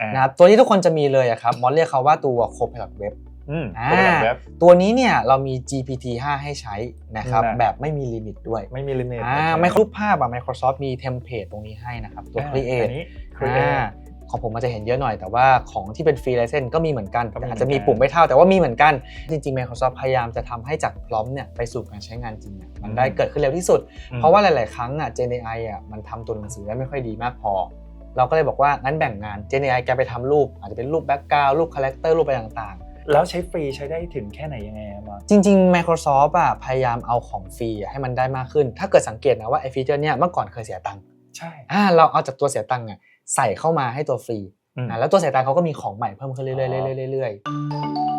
อ่านะครับตัวที่ทุกคนจะมีเลยอะครับมอสเรียกเขาว่าตัว Copilot Web อืมอ่าตัวแบบเว็บตัวนี้เนี่ยเรามี GPT 5 ให้ใช้นะครับนะแบบไม่มีลิมิตด้วยไม่มีลิมิตอ่าไม่รูปภาพอะ Microsoft มีเทมเพลตตรงนี้ให้นะครับ ตัว Create อันนี้อ่า create ของผมมันจะเห็นเยอะหน่อยแต่ว่าของที่เป็นฟรีไลเซนก็มีเหมือนกันก็มีแต่อาจจะมีเหมือนกันปุ่มไม่เท่าแต่ว่ามีเหมือนกัน จริงๆ Microsoft พยายามจะทำให้จากพร้อมเนี่ยไปสู่การใช้งานจริงเนี่ยมันได้เกิดขึ้นเร็วที่สุดอืมเพราะว่าหลาย ๆ ครั้งอะ Gen AI อะมันทำตัวหนังสือได้ไม่ค่อยดีมากพอ เราก็เลยบอกว่างั้นแบ่งงาน Gen AI แกไปทำรูป อาจจะเป็นรูปแบ็กกราวรูปคาแรคเตอร์รูปอะไรต่างแล้วใช้ฟรีใช้ได้ถึงแค่ไหนยังไงอะมอสๆจริง ๆ Microsoft อะพยายามเอาของฟรีอะให้มันได้มากขึ้น ถ้าเกิดสังเกตนะว่าไอ้ฟีเจอร์เนี่ยเมื่อก่อนเคยเสียตังค์ใช่อ่าเราเอาจากตัวเสียตังค์อะใส่เข้ามาให้ตัวฟรีอืมอ่าแล้วตัวเสียตังค์เขาก็มีของใหม่เพิ่มขึ้นเรื่อยๆอ๋อเรื่อยๆเรื่อยๆ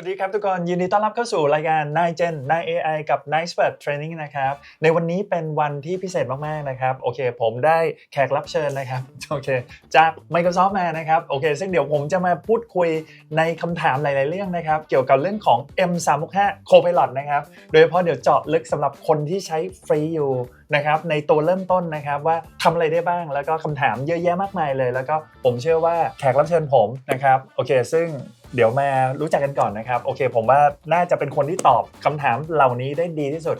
วัสดีครับทุกคนยินดีต้อนรับเข้าสู่รายการนายเจนนาย AI กับ n i c e p e r t Training นะครับในวันนี้เป็นวันที่พิเศษมากๆนะครับโอเคผมได้แขกรับเชิญนะครับโอเคจาก Microsoft มานะครับโอเคซึ่งเดี๋ยวผมจะมาพูดคุยในคำถามหลาย ๆ เรื่องนะครับเกี่ยวกับเรื่องของ M365 Copilot นะครับโดยเฉพาะเดี๋ยวเจาะลึกสำหรับคนที่ใช้ฟรีอยู่นะครับในตัวเริ่มต้นนะครับว่าทำอะไรได้บ้างแล้วก็คำถามเยอะแยะมากมายเลย แล้วก็ผมเชื่อว่าแขกรับเชิญผมนะครับโอเค ซึ่ง เดี๋ยวมารู้จักกันก่อนนะครับ โอเค ผมว่าน่าจะเป็นคนที่ตอบคำถามเหล่านี้ได้ดีที่สุด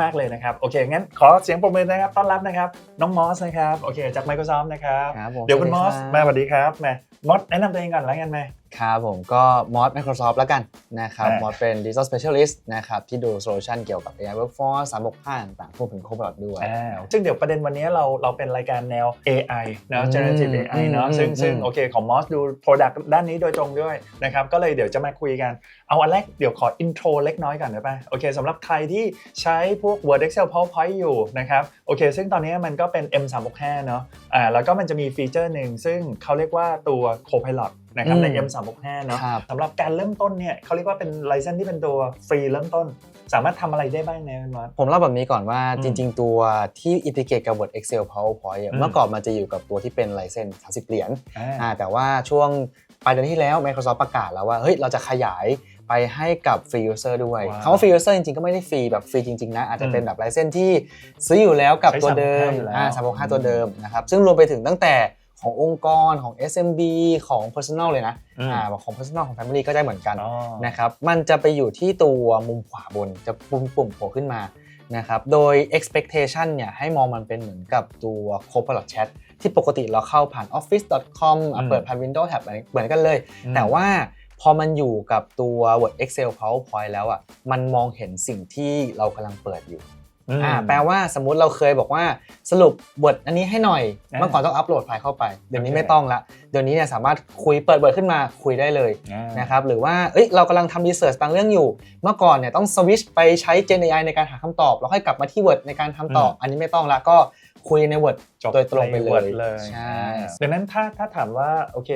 มาก ๆ เลยนะครับ โอเค งั้นขอเสียงปรบมือนะครับ ต้อนรับนะครับ น้องมอสนะครับ โอเค จาก Microsoft นะครับครับผมเดี๋ยวคุณสมวัอสสดีครับมาสวัสดีครับมามอสแนะนำตัวเองก่อนแล้วกันไหมครับผมก็มอส Microsoft แล้วกันนะครับอ่ามมอสเป็น Digital Specialist นะครับที่ดูโซลูชันเกี่ยวกับ AI Workforce 365ต่างๆรวมถึง Copilot ด้วยอ่าซึ่งเดี๋ยวประเด็นวันนี้เราเราเป็นรายการแนว AI เนอะอืม generative AI เนอะอืมซึ่งอืมซึ่งอืมโอเคของมอสดู product ด้านนี้โดยตรงด้วยนะครับก็เลยเดี๋ยวจะมาคุยกัน เอาอันแรกเดี๋ยวขอ intro เล็กน้อยก่อนได้ป่ะโอเคสำหรับใครที่ใช้พวก Word Excel PowerPoint อยู่นะครับโอเค ซึ่งตอนนี้มันก็เป็น M365 เนอะอ่าแล้วก็มันจะมีฟีเจอร์หนึ่งซึ่งเขาเรียกว่าตัว Copilot นะครับในอืม M365 เนอะครับสำหรับการเริ่มต้นเนี่ยเขาเรียกว่าเป็นไลเซนที่เป็นตัวฟรีเริ่มต้น สามารถทำอะไรได้บ้างเนี่ยมอสผมเล่าแบบนี้ก่อนว่าอืมจริง ๆ ตัวที่อินทิเกรตกับ Word Excel PowerPoint อะอืมเมื่อก่อนมันจะอยู่กับตัวที่เป็นไลเซนส์30 เหรียญอ่าอ่าแต่ว่าช่วงปลายเดือนที่แล้ว Microsoft ประกาศแล้วว่าเฮ้ยเราจะขยายไปให้กับฟรียูเซอร์ด้วยว้าวคำว่าฟรียูเซอร์จริงๆ ก็ไม่ได้ฟรีแบบฟรีจริง ๆ นะ อาจจะเป็นอืมแบบไลเซนที่ซื้ออยู่แล้วกับใช้ตัวเดิม365อยู่แล้วอ่า365ตัวเดิมนะครับซึ่งรวมไปถึงตั้งแต่ ขององค์กรของ SMB ของ Personal เลยนะอืมอ่าของ Personal ของ Family ก็ได้เหมือนกันอ๋อนะครับมันจะไปอยู่ที่ตัวมุมขวาบนจะปุ่มปุ่มโผล่ขึ้นมานะครับโดย expectation เนี่ยให้มองมันเป็นเหมือนกับตัว Copilot Chat ที่ปกติเราเข้าผ่าน office.com อะอืมเปิดผ่าน Windows Tab อะไรเหมือนกันเลยอืมแต่ว่าพอมันอยู่กับตัว Word Excel PowerPoint แล้วอะมันมองเห็นสิ่งที่เรากำลังเปิดอยู่ม อ่าแปลว่าสมมุติเราเคยบอกว่าสรุปบทอันนี้ให้หน่อยอ่าเมื่อก่อนต้องอัปโหลดไฟล์เข้าไป เดี๋ยวนี้โอเคไม่ต้องละเดี๋ยวนี้เนี่ยสามารถคุยเปิดเบิร์ขึ้นมาคุยได้เลยอ่านะครับหรือว่าเอ้ยเรากำลังทำรีเสิร์ชบางเรื่องอยู่ เมื่อก่อนเนี่ยต้องสวิชไปใช้ Gen AI ในการหาคำตอบ แล้วค่อยกลับมาที่ Word ในการทำต่ออมอันนี้ไม่ต้องละก็คุยใน Word จบโดยตรงไปเลยใน Word เลยใช่อ่าดังนั้นถ้าถ้าถามว่าโอเค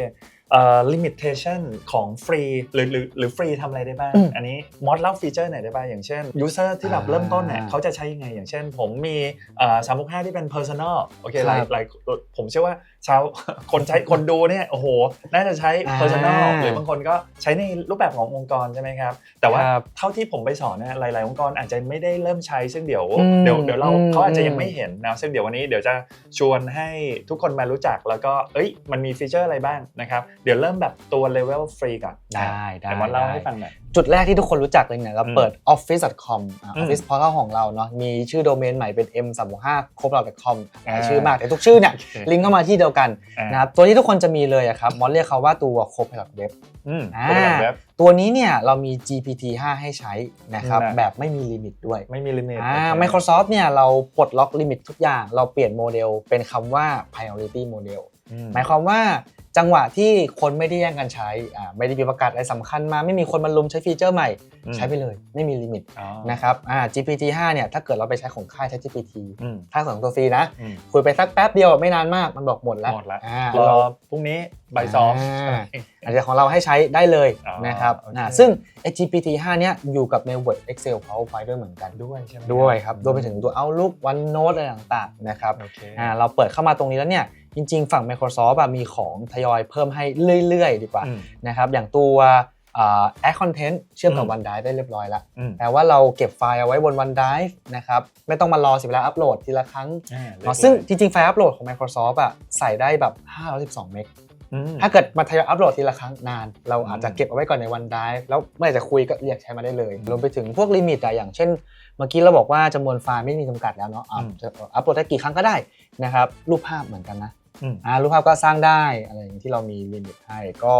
เอ่อ limitation ของฟรีหรือหรือหรือฟรีทำอะไรได้บ้างอืมอันนี้มอดเล่าฟีเจอร์ไหนอยได้บ้างอย่างเช่น user ที่แบบอ่าเริ่มต้นเนี่ยเขาจะใช้ยังไง อย่างเช่น ผมมีสามหกห้าที่เป็น personal โอเคหลายครับหลายผมเชื่อว่า ชาวคนใช้คนดูเนี่ยโอ้โห น่าจะใช้อ่า personal หรือบางคนก็ใช้ในรูปแบบขององค์กรใช่ไหมครับ แต่ว่าครับเท่าที่ผมไปสอนเนี่ยหลายๆ องค์กรอาจจะไม่ได้เริ่มใช้ซึ่งเดี๋ยวอืมเดี๋ยวเดี๋ยวเราอืมเขาอาจจะยังอืมไม่เห็นนะซึ่งเดี๋ยววันนี้เดี๋ยวจะชวนให้ทุกคนมารู้จักแล้วก็เอ้ยมันมีฟีเจอร์อะไรบ้างนะครับเดี๋ยวเริ่มแบบตัวเลเวลฟรีก่อนได้ได้เดี๋ยวมาเล่าได้ให้ฟังหน่อยจุดแรกที่ทุกคนรู้จักเลยเนี่ยเราอืมเปิด office.com อะอืม office portal ของเราเนาะมีชื่อโดเมนใหม่เป็น m 3 5 c o p i l o t c o m หลายอ่าชื่อมากแต่ทุกชื่อเนี่ยโอเคลิงก์เข้ามาที่เดียวกันอ่านะครับตัวที่ทุกคนจะมีเลยอะครับมอสเรียกเขาว่าตัว Copilot Web อืมอ่าตัวแบบเว็บตัวนี้เนี่ยเรามี GPT 5 ให้ใช้นะครับนะแบบไม่มีลิมิตด้วยไม่มีลิมิตอ่า Microsoft เนี่ยเราปลดล็อกลิมิตทุกอย่าง เราเปลี่ยนโมเดลเป็นคำว่า priority model หมายความว่าจังหวะที่คนไม่ได้แย่งกันใช้อ่าไม่ได้มีประกาศอะไรสำคัญมา ไม่มีคนมาลุมใช้ฟีเจอร์ใหม่ ใช้ไปเลย ไม่มีลิมิตนะนะครับอ่า GPT 5เนี่ยถ้าเกิดเราไปใช้ของค่าย ChatGPT อืมค่ายของตัวฟรีนะอืมคุยไปสักแป๊บเดียวไม่นานมากมันบอกหมดแล้วหมดแล้วอ่ารอพรุ่งนี้บ่ายสองอ่าอันนี้ของเราให้ใช้ได้เลยอ๋อนะครับโอเคอ่าซึ่งไอ้ GPT 5เนี่ยอยู่กับใน Word Excel PowerPoint ด้วยเหมือนกันด้วยใช่ไหมด้วยครับรวมไปถึงตัว Outlook OneNote อะไรต่างๆนะครับโอเคอ่าเราเปิดเข้ามาตรงนี้แล้วเนี่ย จริง ๆ ฝั่ง Microsoft อะมีของทยอยเพิ่มให้เรื่อย ๆ ดีกว่าอืมนะครับอย่างตัวอ่า Add Content เชื่อมกับอืม OneDrive ได้เรียบร้อยแล้วอืมแปลว่าเราเก็บไฟล์เอาไว้บน OneDrive นะครับไม่ต้องมารอเสิเวลาอัปโหลดทีละครั้งอ่าเรียบร้อ๋ออยซึ่งจริง ๆ ไฟล์อัปโหลดของ Microsoft อะใส่ได้แบบ512เมกอืมถ้าเกิดมาทยอยอัปโหลดทีละครั้งนาน เราอาจจะอืมเก็บเอาไว้ก่อนใน OneDrive แล้วเมื่อไหร่จะคุยก็เรียกใช้มาได้เลย รวมไปถึงพวกลิมิตอะอย่างเช่น เมื่อกี้เราบอกว่าจำนวนไฟล์ไม่มีจำกัดแล้วเนาะอะอืมจะอัปโหลดได้กี่ครั้งก็ได้นะครับรูปภาพเหมือนกันนะ อืมอ่ารูปภาพก็สร้างได้อะไรอย่างที่เรามีลิมิตให้ก็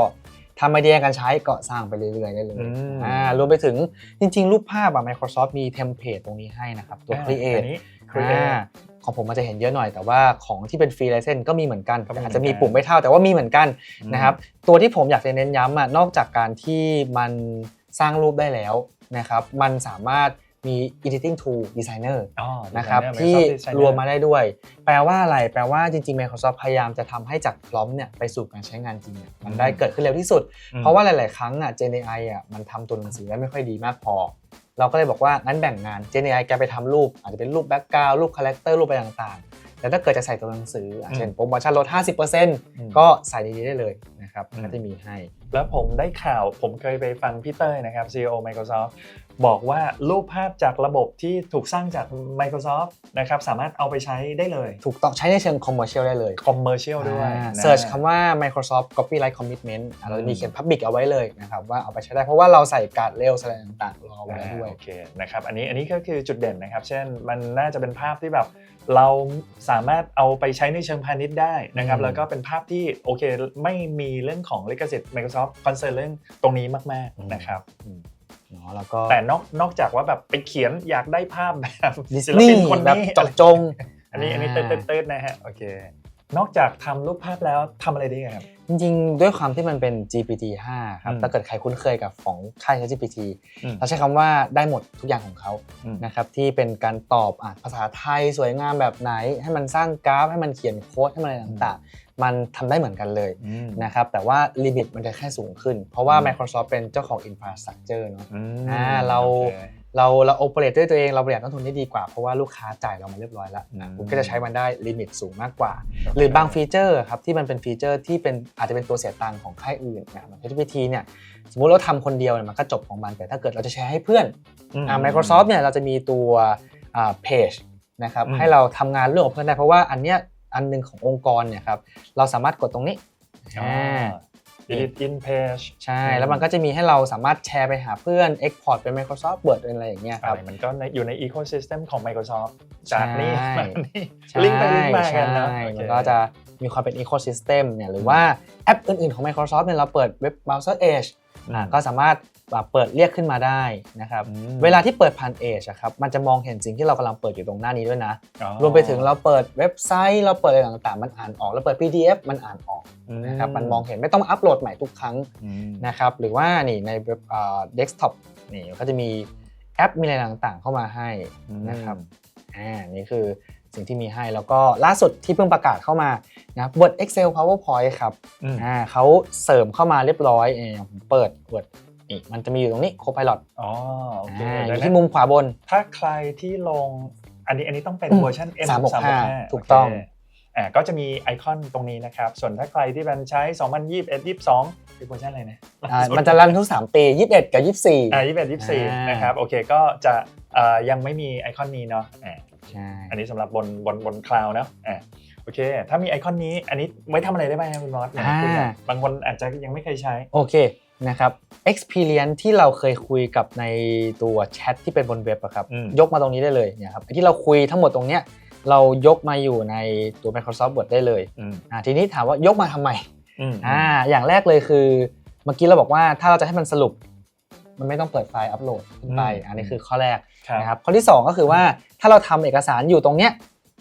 ถ้าไม่ได้แย่งกันใช้ก็สร้างไปเรื่อยๆได้เลยอืม อ่ารวมไปถึงจริง ๆ รูปภาพอะ Microsoft มีเทมเพลตตรงนี้ให้นะครับ ตัวอ่า Create อันนี้ create อ่าของผมมันจะเห็นเยอะหน่อย แต่ว่าของที่เป็นฟรีไลเซนก็มีเหมือนกันก็มีแต่อาจจะเหมืมีอนกัน ปุ่มไม่เท่าแต่ว่ามีเหมือนกันอืมนะครับตัวที่ผมอยากจะเน้นย้ำอะนอกจากการที่มันสร้างรูปได้แล้วนะครับมันสามารถ มี editing tool designer อ๋อนะครับ designer ที่ Microsoft Designer รวมมาได้ด้วย แปลว่าอะไร แปลว่าจริง ๆ Microsoft พยายามจะทำให้จากพร้อมเนี่ยไปสู่การใช้งานจริงเนี่ยมันได้เกิดขึ้นเร็วที่สุดอืมเพราะว่าหลาย ๆ ครั้งอะ Gen AI อะมันทำตัวหนังสือได้ไม่ค่อยดีมากพอ เราก็เลยบอกว่างั้นแบ่งงาน Gen AI แกไปทำรูป อาจจะเป็นรูปแบ็กกราวรูปคาแรคเตอร์รูปอะไรต่าง ๆแต่ถ้าเกิดจะใส่ตัวหนังสืออะอืมเช่นโปรโมชั่นลด 50%ก็ใส่ดีๆได้เลยนะครับอืมก็จะมีให้ แล้วผมได้ข่าวผมเคยไปฟังพี่เต้ยนะครับ CEO Microsoft บอกว่ารูปภาพจากระบบที่ถูกสร้างจาก Microsoft นะครับสามารถเอาไปใช้ได้เลย ถูกต้องใช้ในเชิง commercial ได้เลย commercial ด้วยอ่านะ search คำว่า Microsoft Copyright Commitment อะเราจะมีเขียน Public เอาไว้เลยนะครับว่าเอาไปใช้ได้เพราะว่าเราใส่การ์ดเร็วอะไรต่างๆรอไว้แล้วด้วยโอเคนะครับอันนี้อันนี้ก็คือจุดเด่นนะครับ เช่นมันน่าจะเป็นภาพที่แบบเราสามารถเอาไปใช้ในเชิงพาณิชย์ได้นะครับอืมแล้วก็เป็นภาพที่โอเคไม่มีเรื่องของลิขสิทธิ์ Microsoft คอนเซิร์นเรื่องตรงนี้มาก ๆนะครับ เนาะแล้วก็แต่นอกนอกจากว่าแบบไปเขียนอยากได้ภาพแบบดิสศิลนีปินย์คนแบบนี้เจาะจง อันนี้อันนี้เต้นเต้นเต้นนะฮะโอเค นอกจากทำรูปภาพแล้วทำอะไรได้อีกครับ จริงๆ ด้วยความที่มันเป็น GPT 5 ครับอืมถ้าเกิดใครคุ้นเคยกับของค่าย ChatGPT อืมเราใช้คำว่าได้หมดทุกอย่างของเขาอืมนะครับที่เป็นการตอบอะภาษาไทยสวยงามแบบไหน ให้มันสร้างกราฟ ให้มันเขียนโค้ดให้มันอะไรต่างๆ มันทำได้เหมือนกันเลยอืมนะครับแต่ว่าลิมิตมันจะแค่สูงขึ้น เพราะว่าอืม Microsoft เป็นเจ้าของ infrastructure เนอะอืมอ่าเราโอค เราเราโอเปเรตด้วยตัวเองเราประหยัดต้นทุนได้ดีกว่า เพราะว่าลูกค้าจ่ายเรามาเรียบร้อยแล้วอืมคุณก็จะใช้มันได้ลิมิตสูงมากกว่า หรือบางฟีเจอร์ครับที่มันเป็นฟีเจอร์ที่เป็นอาจจะเป็นตัวเสียตังค์ของค่ายอื่นนะครับ GPT เนี่ยสมมุติเราทำคนเดียวเนี่ยมันก็จบของมันแต่ถ้าเกิดเราจะแชร์ให้เพื่อนอืมอ่า Microsoft เนี่ยเราจะมีตัวอ่าเพจนะครับอืมให้เราทำงานเรื่องของเพื่อนได้เพราะว่าอันเนี้ยอันหนึงขององค์กรเนี่ยครับเราสามารถกดตรงนี้อ่าอ่า edit in page ใช่อืมแล้วมันก็จะมีให้เราสามารถแชร์ไปหาเพื่อน Export เป็น Microsoft Word เป็นอะไรอย่างเงี้ยคอะรับไรมันก็ในอยู่ใน ecosystem ของ Microsoft จากนี่ใช่มานี่ใช่ลิงก์ไปลิงก์มากันเนาะใช่โอเคมันก็จะมีความเป็น ecosystem เนี่ยหรือว่าแอปอื่นๆของ Microsoft เนี่ยเราเปิดเว็บ browser Edge อ่าก็สามารถแบบ เปิดเรียกขึ้นมาได้นะครับอืมเวลาที่เปิดผ่าน Edge อะครับมันจะมองเห็นสิ่งที่เรากำลังเปิดอยู่ตรงหน้านี้ด้วยนะอ๋อรวมไปถึงเราเปิดเว็บไซต์ เราเปิดอะไรต่างๆ มันอ่านออกเราเปิด PDF มันอ่านออกนะครับมันมองเห็นไม่ต้องมาอัปโหลดใหม่ทุกครั้งอืมนะครับหรือว่านี่ในเว็บอ่า desktop นี่ก็จะมีแอปมีอะไรต่างๆ เข้ามาให้นะครับอ่านี่คือสิ่งที่มีให้แล้วก็ล่าสุดที่เพิ่งประกาศเข้ามานะครับ Word Excel PowerPoint ครับอืมอ่าเขาเสริมเข้ามาเรียบร้อยเองผมเปิด Word นี่มันจะมีอยู่ตรงนี้ Copilot อ๋อโอเคอ่าอดังยู่นั้นที่มุมขวาบน ถ้าใครที่ลงอันนี้อันนี้ต้องเป็นอืมเวอร์ชัน M 365ถูกต้องอ่าก็จะมีไอคอนตรงนี้นะครับ ส่วนถ้าใครที่มันใช้ 2021 22เป็นเวอร์ชันอะไรนะอ่ามันจะรันทุก 3 ปี 21 กับ 24อ่า21 24นะครับโอเคก็จะอ่ายังไม่มีไอคอนนี้เนาะอ่าใช่อันนี้สำหรับบนบนบนคลาวด์นะอ่าโอเค ถ้ามีไอคอนนี้ อันนี้ไว้ทำอะไรได้บ้างครับคุณมอสไหนคุยหน่อยบางคนอาจจะยังไม่เคยใช้ โอเค นะครับ experience ที่เราเคยคุยกับในตัวแชทที่เป็นบนเว็บอะครับ อืม ยกมาตรงนี้ได้เลยเนี่ยครับไอ้ที่เราคุยทั้งหมดตรงเนี้ยเรายกมาอยู่ในตัว Microsoft Word ได้เลยอืมอ่าทีนี้ถามว่ายกมาทำไมอืมอ่าอย่างแรกเลยคือ เมื่อกี้เราบอกว่าถ้าเราจะให้มันสรุป มันไม่ต้องเปิดไฟล์อัปโหลดขึ้นไปอืมอันนี้คือข้อแรก ครับ นะครับข้อที่สองก็คือว่าถ้าเราทำเอกสารอยู่ตรงเนี้ย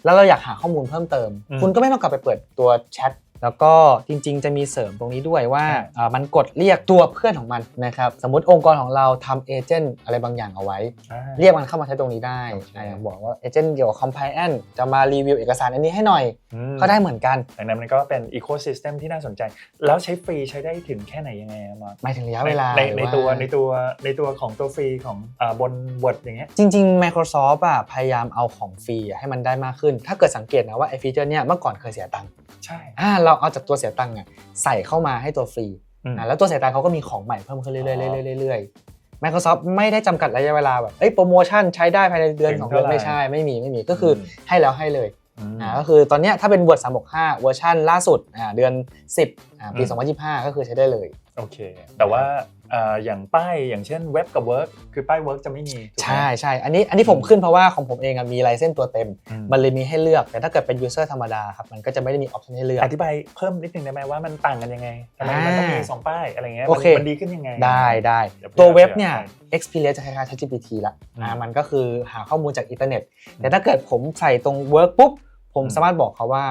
แล้วเราอยากหาข้อมูลเพิ่มเติม อืม คุณก็ไม่ต้องกลับไปเปิดตัวแชท แล้วก็จริงๆ จะมีเสริมตรงนี้ด้วยว่าอ่าอ่ามันกดเรียกตัวเพื่อนของมันนะครับสมมติองค์กรของเราทำเอเจนต์อะไรบางอย่างเอาไว้อ่าเรียกมันเข้ามาใช้ตรงนี้ได้โอเคอ่าอย่างบอกว่าเอเจนต์เกี่ยวกับ compliance จะมารีวิวเอกสารอันนี้ให้หน่อยอืมก็ได้เหมือนกันดังนั้นมันก็เป็นอีโค y ิสเต็มที่น่าสนใจ แล้วใช้ฟรีใช้ได้ถึงแค่ไหนยังไงอะมอสหมายถึงระยะเวลาในหในรือตัวว่าในตัวในตัวของตัวฟรีของอ่าบน Word อย่างเงี้ยจริง ๆ Microsoft อะพยายามเอาของฟรีอะให้มันได้มากขึ้น ถ้าเกิดสังเกตนะว่าไอ้ฟีเจอร์เนี้ยเมื่อก่อนเคยเสียตังค์ใช่อ่าเราเอาจากตัวเสียตังค์อะใส่เข้ามาให้ตัวฟรีอืมอ่าแล้วตัวสายตาเขาก็มีของใหม่เพิ่มขึ้นเรื่อยๆเรื่อยๆเรื่อยๆ Microsoft ไม่ได้จำกัดระยะเวลาแบบเอ้ยโปรโมชั่นใช้ได้ภายในเดือนถึงสองเดือนเท่าไหร่ไม่ใช่ไม่มีไม่มีก็คืออมให้แล้วให้เลยมอ่าก็คือตอนเนี้ยถ้าเป็น Word 365 เวอร์ชันล่าสุดอ่าเดือน 10อ่าปีอืม2025 ก็คือใช้ได้เลย โอเค แต่ว่าเอ่ออย่างป้ายอย่างเช่นเว็บกับเวิร์กคือป้ายเวิร์กจะไม่มีถูกไหมใช่ใช่อันนี้อันนี้ผมขึ้นเพราะว่าของผมเองอะมีลายเส้นตัวเต็มอืมมันเลยมีให้เลือกแต่ถ้าเกิดเป็น user ธรรมดาครับมันก็จะไม่ได้มีออปชันให้เลือกอธิบายเพิ่มนิดนึงได้ไหมว่ามันต่างกันยังไงทำไมมันต้องมีสองป้ายอะไรเงี้ยโอเคมันดีขึ้นยังไงได้ได้เดี๋ยวตัวเผื่อเว็บเนี่ยเผื่อ experience จะคล้ายๆ ChatGPT ละอ่าอืมมันก็คือหาข้อมูลจากอินเทอร์เน็ต แต่ถ้าเกิดผมใส่ตรง work ปุ๊บผมอืมสามารถบอกเขาว่า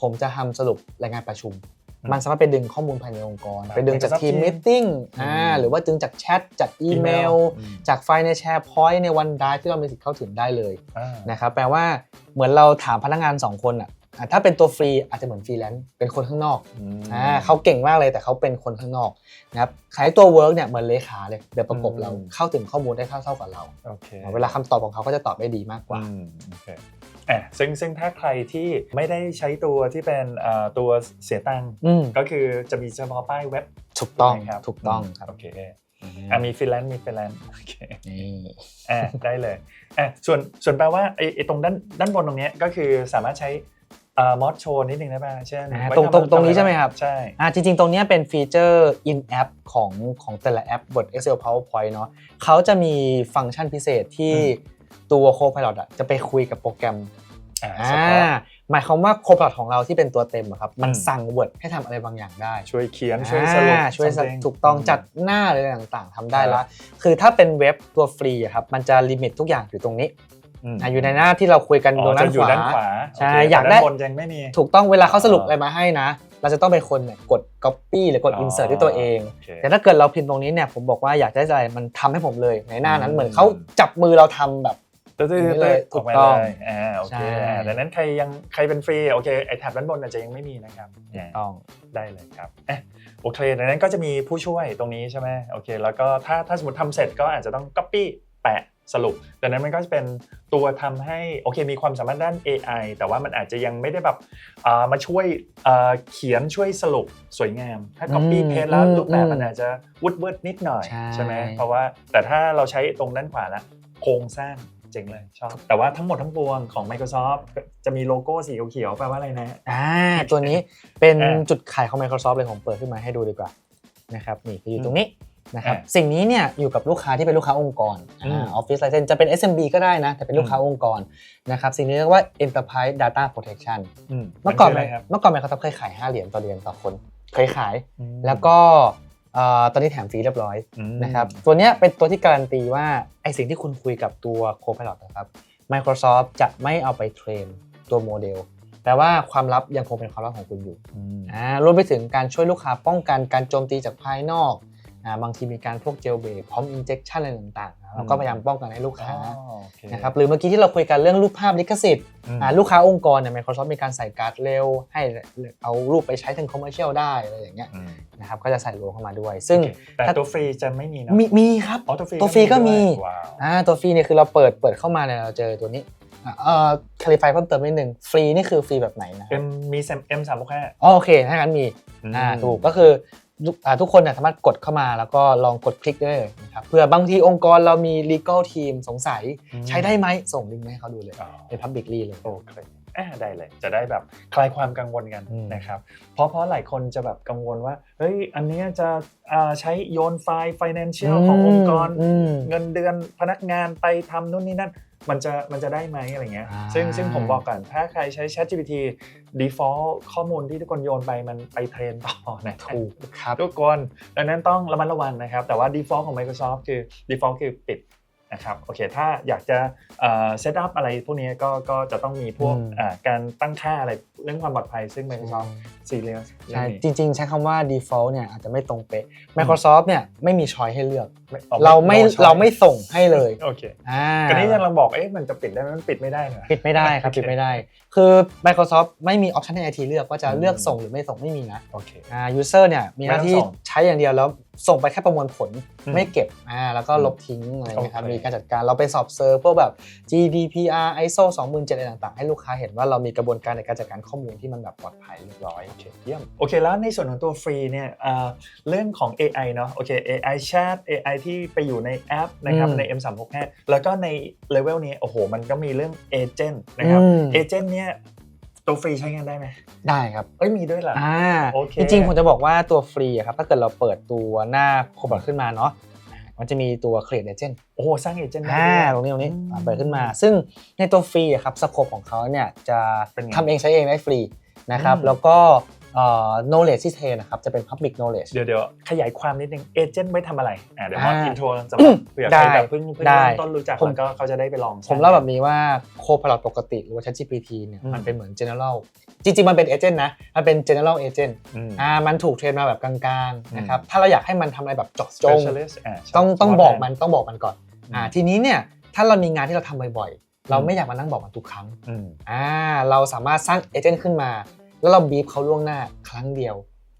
ผมจะทำสรุปรายงานประชุมอื มมันสามารถไปดึงข้อมูลภายในองค์กรครับไปดึงจาก Microsoft ทีม Teams มิ팅อ่าอืมหรือว่าดึงจากแชทจากอีเมลอืมจากไฟล์ใน SharePoint ใน OneDrive ที่เรามีสิทธิ์เข้าถึงได้เลยอ่านะครับแปลว่าเหมือนเราถามพนักงาน 2 คนอะ อะถ้าเป็นตัวฟรีอาจจะเหมือนฟรีแลนซ์เป็นคนข้างนอกอืมอ่าเขาเก่งมากเลยแต่เขาเป็นคนข้างนอกนะครับขายตัว work เนี่ยเหมือนเลขาเลยเดี๋ยวประกบอืมเราเข้าถึงข้อมูลได้เท่าเท่าๆกับเราโอเคเวลาคำตอบของเขาก็จะตอบได้ดีมากกว่าอืมโอเคอะซึ่งซึ่งถ้าใครที่ไม่ได้ใช้ตัวที่เป็นเอ่อตัวเสียตังค์อืมก็คือจะมีเฉพาะป้ายเว็บถูกต้องใช่ไหมครับถูกต้องครับโอเคอะมีฟรีแลนซ์มีฟรีแลนซ์โอเคนี่อะได้เลยอะส่วนส่วนแปลว่าไอ้ไอ้ตรงด้านด้านบนตรงเนี้ยก็คือสามารถใช้เอ่อ มอดโชว์นิดนึงได้ป่ะเช่นอ่าไว้ตรงทำตรงตรงนี้ทำอะใช่ไหมครับ ใช่อ่าจริง ๆ ตรงเนี้ยเป็นฟีเจอร์ in app ของของแต่ละแอปบท Excel PowerPoint เนาะเขาจะมีฟังก์ชันพิเศษที่ตัว Copilot อะจะไปคุยกับโปรแกรมอ่าอ่าเฉพาะหมายความว่า Copilot ของเราที่เป็นตัวเต็มอะครับ มันอืมสั่ง Word ให้ทำอะไรบางอย่างได้ ช่วยเขียน ช่วยสรุปอ่าช่วยสรุป something ถูกต้องจัดหน้าอะไรต่างๆทำได้ครับละคือถ้าเป็นเว็บตัวฟรีอะครับมันจะลิมิตทุกอย่างอยู่ตรงนี้ม อะอยู่ในหน้าที่เราคุยกันอ๋ตรองด้าจะนอยู่ขวาด้านขวาใช่โเคอยากแต่ได้ด้านบนยังไม่มีถูกต้องเวลาเขาสรุปอ๋อออะไรมาให้นะ เราจะต้องเป็นคนเนี่ยกด copy หรือกดอ๋อ insert ด้วยตัวเองโอเคแต่ถ้าเกิดเราพิมพ์ตรงนี้เนี่ยผมบอกว่าอยากได้อะไรมันทำให้ผมเลยในหน้านั้นอืมเหมือนเขาจับมือเราทำแบบตึ๊ดๆอย่างนี้ๆเลยออกมาถูกต้องเลยอ่าโอเคใช่อ่าดังนั้นใครยังใครเป็นฟรีโอเคไอแท็บด้านบนอาจจะยังไม่มีนะครับอ่าต้องได้เลยครับเอ๊ะโอเคดังนั้นก็จะมีผู้ช่วยตรงนี้ใช่ไหมโอเค แล้วก็ถ้าถ้าสมมติทำเสร็จก็อาจจะต้อง copy แปะสรุปดังนั้นมันก็จะเป็นตัวทำให้โอเคมีความสามารถด้าน AI แต่ว่ามันอาจจะยังไม่ได้แบบอ่ามาช่วยอ่าเขียนช่วยสรุปสวยงาม ถ้า copy อืม paste แล้วอืมรูปแบบอืมมันอาจจะวุดเวิร์ดนิดหน่อยใช่ไหมเพราะว่าแต่ถ้าเราใช้ตรงด้านขวาละโครงสร้างเจ๋งเลยชอบแต่ว่าทั้งหมดทั้งปวงของ Microsoft จะมีโลโก้สีเขียวๆแปลว่าอะไรนะอ่าตัวนี้เป็นอ่าจุดขายของ Microsoft เลยผมเปิดขึ้นมาให้ดูดีกว่านะครับนี่คืออยู่ตรงนี้ นะครับอ่าสิ่งนี้เนี่ยอยู่กับลูกค้าที่เป็นลูกค้าองค์กรอืมออฟฟิศไลเซนจะเป็น SMB ก็ได้นะ แต่เป็นลูกค้าองค์กรนะครับสิ่งนี้เรียกว่า Enterprise Data Protection อืมเมื่อก่อนคือะไรครับเมื่อก่อน Microsoft เคยขาย5เหรียญต่อเดือนต่อคน เคยขายอืมแล้วก็เอ่อตอนนี้แถมฟรีเรียบร้อยอืมนะครับตัวเนี้ยเป็นตัวที่การันตีว่าไอสิ่งที่คุณคุยกับตัว Copilot นะครับ Microsoft จะไม่เอาไปเทรนตัวโมเดลแปลว่าความลับยังคงเป็นความลับของคุณอยู่อืมอ่ารวมไปถึงการช่วยลูกค้าป้องกันการโจมตีจากภายนอกอ่า บางทีมีการพวกเจลเบรพร้อม injection อะไรต่างๆนะเราก็พยายามป้องกันให้ลูกค้าอ๋อโอเคนะครับหรือเมื่อกี้ที่เราคุยกันเรื่องรูปภาพลิขสิทธิ์อืมอ่าลูกค้าองค์กรเนี่ย Microsoft มีการใส่การ์ดเร็ว ให้เอารูปไปใช้ทางคอมเมอร์เชียลได้อะไรอย่างเงี้ยอืมนะครับก็จะใส่โลเข้ามาด้วย ซึ่งโอเคแต่ถ้าตัวฟรีจะไม่มีเนอะมีมีครับอ๋อตัวฟรีตัวฟรีก็มีด้วยว้าวอ่าตัวฟรีเนี่ยคือเราเปิดเปิดเข้ามาเนี่ยเราเจอตัวนี้อ่าเอ่อคลิฟายเพิ่มเติมนิดนึงฟรีนี่คือฟรีแบบไหนนะเอ็มมีเอ็มสามหกห้าอ๋อโอเคถ้างั้นมีอ่าถูกก็คือ ทุกอ่าทุกคนเนี่ยสามารถกดเข้ามาแล้วก็ลองกดคลิกได้เลยนะครับเพื่อบางทีองค์กรเรามี legal team สงสัยใช้ได้ไหมส่งลิงก์มาให้เขาดูเลยอ๋อเป็น publicly เลยโอเคอ่าได้เลยจะได้แบบคลายความกังวลกันอืมนะครับเพราะเพราะหลายคนจะแบบกังวลว่าเฮ้ยอันเนี้ยจะอ่าใช้โยนไฟล์ financial ขององค์กรอืมเงินเดือนพนักงานไปทำนู่นนี่นั่น มันจะมันจะได้ไหมอะไรเงี้ยอ่าซึ่งซึ่งผมบอกก่อนถ้าใครใช้ ChatGPT default ข้อมูลที่ทุกคนโยนไปมันไปเทรนต่อนะถูกครับทุกคนดังนั้นต้องระมัดระวังนะครับ แต่ว่า default ของ Microsoft คือ default คือปิด นะครับโอเคถ้าอยากจะเซตอัพอะไรพวกนี้ก็ก็จะต้องมีพวกอืมอ่าการตั้งค่าอะไรเรื่องความปลอดภัยซึ่ง Microsoft serious ใช่เรื่องจนี้ริง ๆ ใช้คำว่า default เนี่ยอาจจะไม่ตรงเป๊ะ Microsoft เนี่ยไม่มีช้อยให้เลือกอ๋อเราไม่ no choice เราไม่ส่งให้เลยโอเคอ่าก็นี้ยังเราบอกเอ๊ะมันจะปิดได้ไหมมันปิดไม่ได้นะปิดไม่ได้ครับโอเคปิดไม่ได้ คือ Microsoft ไม่มีออปชันให้ IT เลือกว่าจะอืมเลือกส่งหรือไม่ส่งไม่มีนะโอเคอ่า user เนี่ยมีหน้าที่ไม่ต้องส่งใช้อย่างเดียวแล้วส่งไปแค่ประมวลผลอืมไม่เก็บอ่าแล้วก็ลบทิ้งอะไรเงี้ยครับโอเคมีการจัดการเราไปสอบเซิร์ฟพวกแบบ GDPR ISO 27000อะไรต่างๆ ให้ลูกค้าเห็นว่าเรามีกระบวนการในการจัดการข้อมูลที่มันแบบปลอดภัยเรียบร้อยโอเคเยี่ยมโอเคแล้วในส่วนของตัวฟรีเนี่ยอ่าเรื่องของ AI เนาะโอเค AI Chat AI ที่ไปอยู่ในแอปนะครับอืมใน M365 แล้วก็ในเลเวลนี้โอ้โหมันก็มีเรื่องเอเจนต์นะครับอืมเอเจนต์เนี่ย ตัวฟรีใช้งานได้ไหมได้ครับ เอ้ยมีด้วยเหรอ อ่าโอเค จริงๆผมจะบอกว่าตัวฟรีอะครับถ้าเกิดเราเปิดตัวหน้าโคบอทขึ้นมาเนาะมันจะมีตัว Create Agent โอ้โหสร้างเอเจนต์ได้อ่าด้วย ตรงนี้ตรงนี้อืมอ่าเปิดขึ้นมา ซึ่งในตัวฟรีอะครับสโคปของเขาเนี่ยจะเป็นไงทำเองใช้เองได้ฟรีนะครับ อืม แล้วก็เอ่อ knowledge ที่เทรนนะครับ จะเป็น public knowledge เดี๋ยวเดี๋ยวขยายความนิดนึงเอเจนต์ไว้ทำอะไรอ่าเดี๋ยวมาอ่าอินโทรสำหรับเผื่อใครได้แบบเพิ่งเพิ่งได้เริ่มต้นรู้จักผมแล้วก็เขาจะได้ไปลองใช้ผมเล่าแบบนี้ว่า Copilot ปกติหรือว่า ChatGPT เนี่ยอืมมันเป็นเหมือน general จริง ๆ มันเป็น agent นะ มันเป็น general agent อืมอ่ามันถูกเทรนมาแบบกลางๆนะครับถ้าเราอยากให้มันทำอะไรแบบเจาะจง Specialist าต้องเฉพาะต้องบอกทางมันต้องบอกมันก่อนอืมอ่าทีนี้เนี่ยถ้าเรามีงานที่เราทำบ่อยๆ เราอืมไม่อยากมานั่งบอกมันทุกครั้งอืมอ่าเราสามารถสร้างเอเจนต์ขึ้นมา แล้วเราบีบเขาล่วงหน้าครั้งเดียว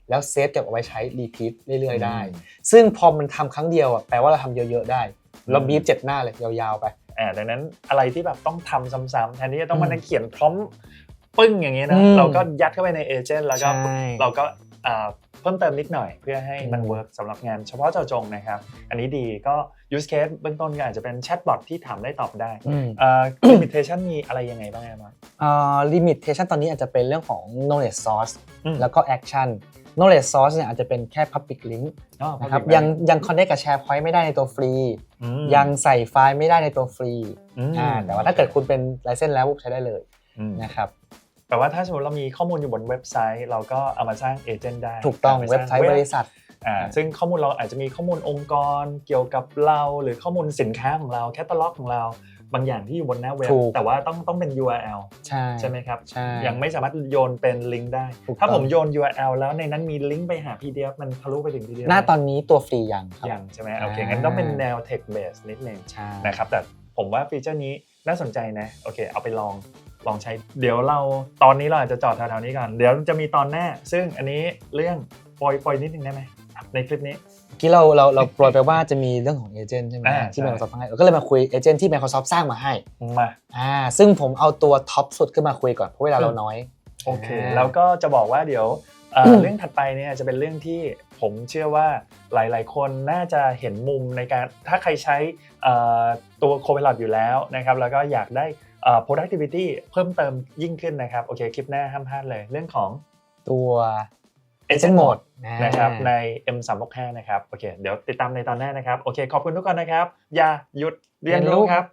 แล้วเซฟเก็บเอาไว้ใช้รีพีทเรื่อย ๆ ได้ ซึ่งพอมันทำครั้งเดียวอะแปลว่าเราทำเยอะ ๆ ได้ เราบีบเจ็ดหน้าเลยยาวๆไปอ่าดังนั้นอะไรที่แบบต้องทำซ้ำๆแทนที่จะต้องอืมมานั่งเขียนพร้อมปึ้งอย่างเงี้ยนะอืมเราก็ยัดเข้าไปในเอเจนต์แล้วก็ใช่เราก็อ่า เพิ่มเติมนิดหน่อยเพื่อให้มันอืมเวิร์กสำหรับงานเฉพาะเจาะจงนะครับ อันนี้ดีก็ use case เบื้องต้นก็อาจจะเป็นแชทบอทที่ถามได้ตอบได้อืมอ่า limitation มีอะไรยังไงบ้างครับอ่า limitation ตอนนี้อาจจะเป็นเรื่องของ knowledge source อืมแล้วก็ action knowledge source เนี่ยอาจจะเป็นแค่ public link อ๋อนะครับ public ยังยัง connect กับ SharePoint ไม่ได้ในตัวฟรี อืมยังใส่ไฟล์ไม่ได้ในตัวฟรีอืมอ่าแต่ว่าถ้าเกิดคุณเป็น license แล้วใช้ได้เลยอืมนะครับ แต่ว่าถ้าสมมติเรามีข้อมูลอยู่บนเว็บไซต์ เราก็เอามาสร้างเอเจนต์ได้ถูกต้องอาไปเว็บสร้างไซต์บริษัทอ่าซึ่งข้อมูลเราอาจจะมีข้อมูลองค์กรเกี่ยวกับเราหรือข้อมูลสินค้าของเราแคตตาล็อกของเราบางอย่างที่อยู่บนหน้าเว็บถูกแต่ว่าต้องต้องเป็น URL ใช่ใช่ไหมครับใช่ยังไม่สามารถโยนเป็นลิงก์ได้ถูกต้องถ้าผมโยน URL แล้วในนั้นมีลิงก์ไปหา PDF มันทะลุไปถึง PDF หน้าตอนนี้ตัวฟรียังครับยังใช่ไหมโอเคอ่างั้งั้นต้องเป็นแนว Tech Base นิดนึงใช่นะครับแต่ผมว่าฟีเจอร์นี้น่าสนใจนะโอเคเอาไปลอง ลองใช้เดี๋ยวเราตอนนี้เราอาจจะจอดแถวๆนี้ก่อนเดี๋ยวจะมีตอนหน้า ซึ่งอันนี้เรื่องปล่อยปล่อยนิดนึงได้ไหมในคลิปนี้เมื่อกี้เราเราเราโปรยไปว่าจะมีเรื่องของเอเจนต์ใช่ไหมอ่าที่ใช่ Microsoft ให้เราก็เลยมาคุยเอเจนต์ที่ Microsoft สร้างมาให้มาอ่าซึ่งผมเอาตัวท็อปสุดขึ้นมาคุยก่อนเพราะเวลาเราน้อยโอเคอ่าแล้วก็จะบอกว่าเดี๋ยวเอ่ออืมเรื่องถัดไปเนี่ยจะเป็นเรื่องที่ผมเชื่อว่าหลาย ๆ คนน่าจะเห็นมุมในการถ้าใครใช้เอ่อตัว Copilot อยู่แล้วนะครับแล้วก็อยากได้เอ่อ productivity เพิ่มเติมยิ่งขึ้นนะครับโอเคคลิปหน้าห้ามพลาดเลย เรื่องของตัว Agent Mode อ่านะครับใน M365 นะครับโอเคเดี๋ยวติดตามในตอนหน้านะครับโอเคขอบคุณทุกคนนะครับ อย่าหยุดเรียนรู้ครับ